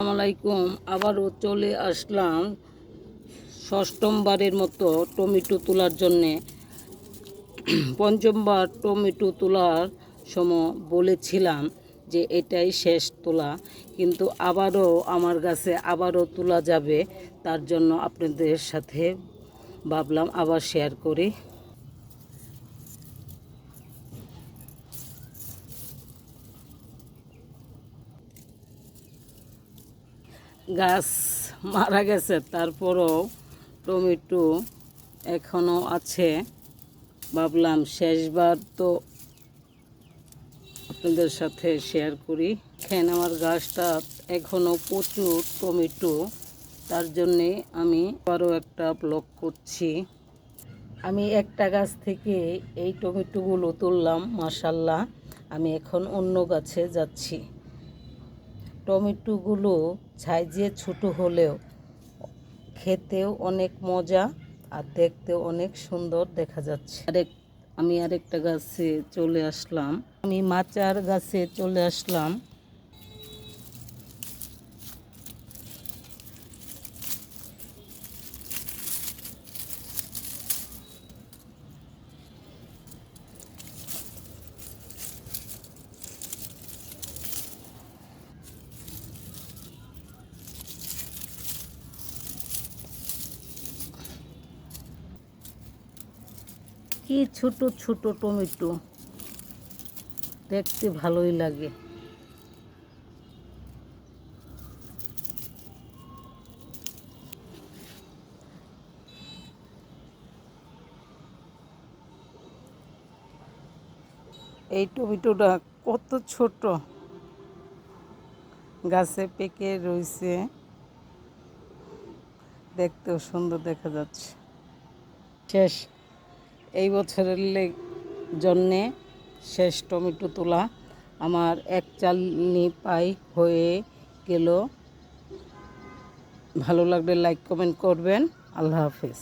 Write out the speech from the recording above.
আসসালামাইকুম আবারও চলে আসলাম ষষ্ঠমবারের মতো টমেটো তোলার জন্যে। পঞ্চমবার টমেটো তোলার সময় বলেছিলাম যে এটাই শেষ তোলা, কিন্তু আবারও আমার কাছে আবারও তোলা যাবে, তার জন্য আপনাদের সাথে ভাবলাম আবার শেয়ার করি। গাছ মারা গেছে, তারপরও টমেটো এখনও আছে। ভাবলাম শেষবার তো আপনাদের সাথে শেয়ার করি। দেখেন আমার গাছটা এখনও প্রচুর টমেটো, তার জন্যে আমি আরও একটা ব্লক করছি। আমি একটা গাছ থেকে এই টমেটোগুলো তুললাম মাসাল্লাহ আমি এখন অন্য গাছে যাচ্ছি। টমেটোগুলো সাইজে ছোট হলেও খেতেও অনেক মজা আর দেখতেও অনেক সুন্দর দেখা যাচ্ছে। আরেক আমি আরেকটা গাছে চলে আসলাম। আমি মাচার গাছে চলে আসলাম। কি ছোট ছোট টমেটো। দেখতে ভালোই লাগে। এই টমেটোটা কত ছোট। গাছে পেকে রয়েছে দেখতেও সুন্দর দেখা যাচ্ছে। শেষ। এই বছরের জন্যে শেষ টমেটো তোলা আমার এক চালনি পাই হয়ে গেল। ভালো লাগলে লাইক কমেন্ট করবেন। আল্লাহ হাফিজ।